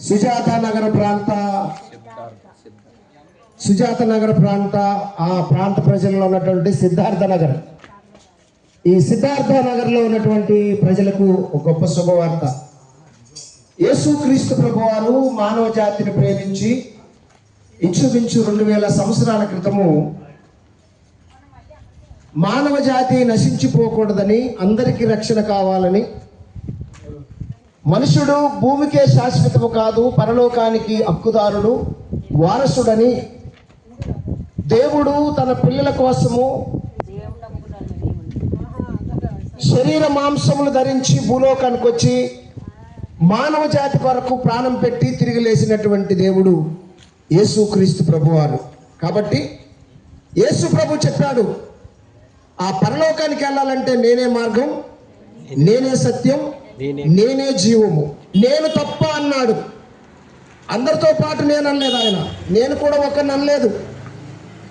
సుజాత నగర ప్రాంత సుజాత నగర ప్రాంత ఆ ప్రాంత ప్రజల్లో ఉన్నటువంటి సిద్ధార్థ నగర్ ఈ సిద్ధార్థ నగర్లో ఉన్నటువంటి ప్రజలకు ఒక గొప్ప శుభవార్త. యేసుక్రీస్తు ప్రభువారు మానవ జాతిని ప్రేమించి ఇంచుమించు రెండు వేల సంవత్సరాల క్రితము మానవ జాతి నశించిపోకూడదని అందరికీ రక్షణ కావాలని మనుషుడు భూమికే శాశ్వతము కాదు పరలోకానికి హక్కుదారుడు వారసుడని దేవుడు తన పిల్లల కోసము శరీర మాంసములు ధరించి భూలోకానికి వచ్చి మానవ జాతి కొరకు ప్రాణం పెట్టి తిరిగి లేచినటువంటి దేవుడు యేసుక్రీస్తు ప్రభువారు. కాబట్టి యేసు ప్రభు చెప్పాడు ఆ పరలోకానికి వెళ్ళాలంటే నేనే మార్గం నేనే సత్యం నేనే. జీవము. నేను తప్ప అన్నాడు. అందరితో పాటు నేను అనలేదు ఆయన. నేను కూడా ఒకరిని అనలేదు.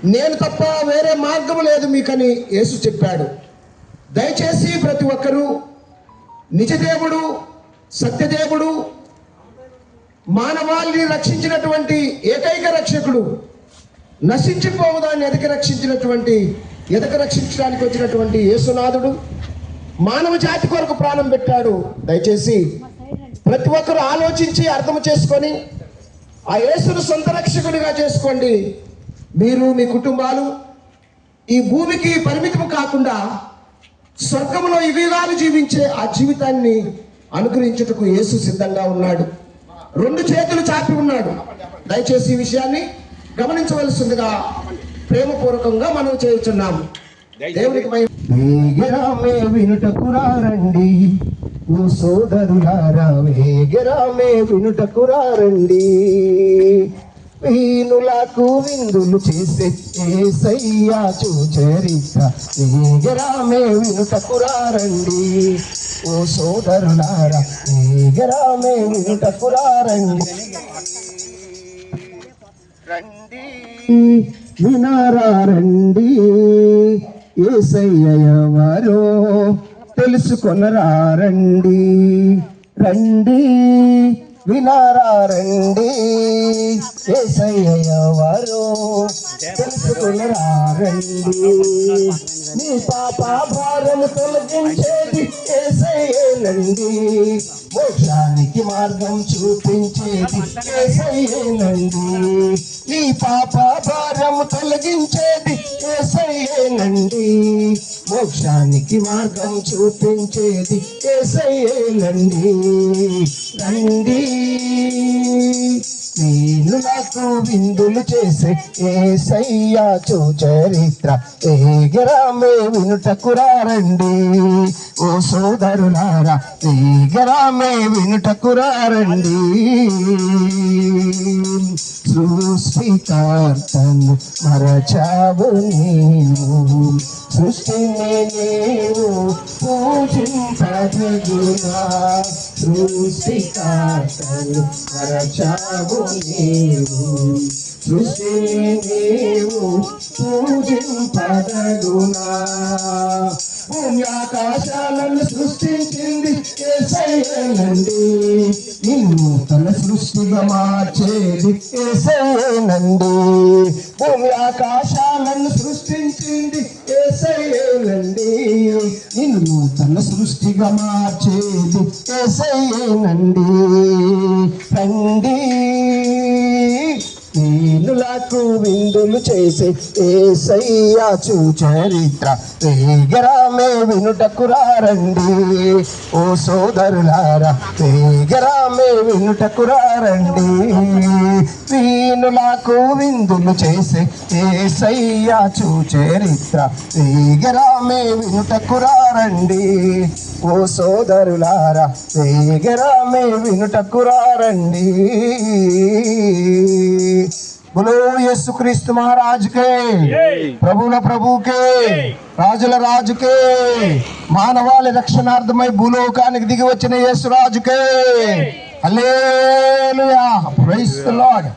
నేను తప్ప వేరే మార్గం లేదు మీకని యేసు చెప్పాడు. దయచేసి ప్రతి ఒక్కరూ నిజదేవుడు సత్యదేవుడు మానవాళిని రక్షించినటువంటి ఏకైక రక్షకుడు నశించిపోవదాన్ని ఎదక రక్షించినటువంటి ఎదక రక్షించడానికి వచ్చినటువంటి యేసునాథుడు. మానవ జాతి కొరకు ప్రాణం పెట్టాడు. దయచేసి ప్రతి ఒక్కరు ఆలోచించి అర్థం చేసుకొని ఆ యేసును సొంత రక్షకుడిగా చేసుకోండి. మీరు మీ కుటుంబాలు ఈ భూమికి పరిమితం కాకుండా స్వర్గంలో యుగాలు జీవించే ఆ జీవితాన్ని అనుగ్రహించుటకు యేసు సిద్ధంగా ఉన్నాడు. రెండు చేతులు చాపి ఉన్నాడు. దయచేసి ఈ విషయాన్ని గమనించవలసిందిగా ప్రేమపూర్వకంగా మనం చేస్తున్నాము వేగరామే వినుటకురారండి ఓ సోదరులారా వేగరామే వినుటకురారండి వీనులకు విందులు చేసే ఏసయ్యా చూచరిత వేగరామే వినుటకురారండి ఓ సోదరులారా వేగరామే వినుటకురారండి రండి. వినారా రండి. ఏసయ్యవారో తెలుసుకొనరండి రండి వినారండి వినారా రండి ఏసయ్యవారో రండి నీ పాప భారం తొలగించేది ఏసయ్యేనండి. మోక్షానికి మార్గం చూపించేది ఏసయ్యేనండి. నీ పాప భారం తొలగించేది ఏసయ్యేనండి. మోక్షానికి మార్గం చూపించేది ఏసయ్యేనండి. రండి. విందులు చేసే ఏసయ్యా చరిత్ర ఏగరామే వినుటకురారండి ఓ సోదరులారా ఏగరామే వినుటకురారండి సృష్టికర్తను మరచావు నీవు సృష్టిని నీవు పూజింపదగునా సృష్టికర్తను మరచావు నీవు సృష్టిని నీవు పూజింపదగునా. భూమి ఆకాశాలను సృష్టించింది ఏసయ్యనండి నిన్ను తన సృష్టిగా మార్చేది ఏసయ్యనండి భూమి ఆకాశాలను సృష్టించింది ఏసయ్యనండి నిన్ను తన సృష్టిగా మార్చేది ఏసయ్యనండి రండి. వీణులకు విందులు చేసే ఏసయ్యా చరిత్ర వేగరామే వినుటకురారండి ఓ సోదరులారా వేగరామే వినుటకురారండి వీనులకు విందులు చేసే ఏసయ్యా చరిత్ర వేగరామే వినుటకురారండి ఓ సోదరులారా వేగరామే యేసుక్రీస్తు మహారాజుకే. ప్రభుల ప్రభుకే రాజుల రాజుకే. మానవాళి రక్షణార్థమై భూలోకానికి దిగి వచ్చిన యేసు రాజుకే. హల్లెలూయా. Price lord